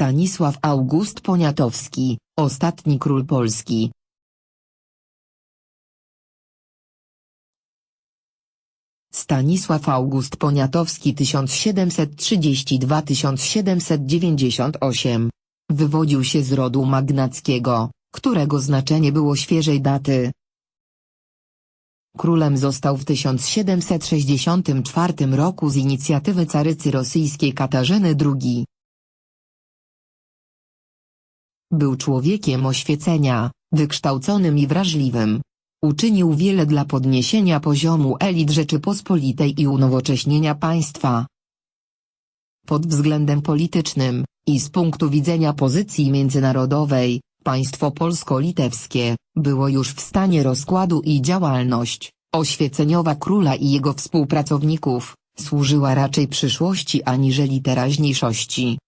Stanisław August Poniatowski, ostatni król Polski. Stanisław August Poniatowski 1732-1798. Wywodził się z rodu magnackiego, którego znaczenie było świeżej daty. Królem został w 1764 roku z inicjatywy carycy rosyjskiej Katarzyny II. Był człowiekiem oświecenia, wykształconym i wrażliwym. Uczynił wiele dla podniesienia poziomu elit Rzeczypospolitej i unowocześnienia państwa. Pod względem politycznym, i z punktu widzenia pozycji międzynarodowej, państwo polsko-litewskie, było już w stanie rozkładu i działalność, oświeceniowa króla i jego współpracowników, służyła raczej przyszłości aniżeli teraźniejszości.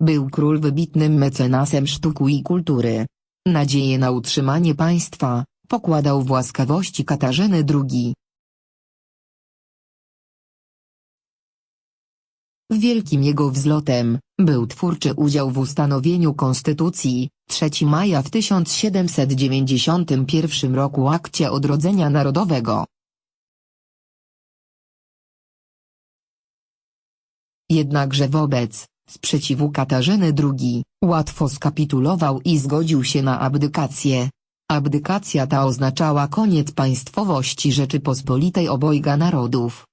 Był król wybitnym mecenasem sztuku i kultury. Nadzieję na utrzymanie państwa, pokładał w łaskawości Katarzyny II. Wielkim jego wzlotem, był twórczy udział w ustanowieniu Konstytucji, 3 maja w 1791 roku akcie odrodzenia narodowego. Jednakże wobec sprzeciwu Katarzyny II, łatwo skapitulował i zgodził się na abdykację. Abdykacja ta oznaczała koniec państwowości Rzeczypospolitej obojga narodów.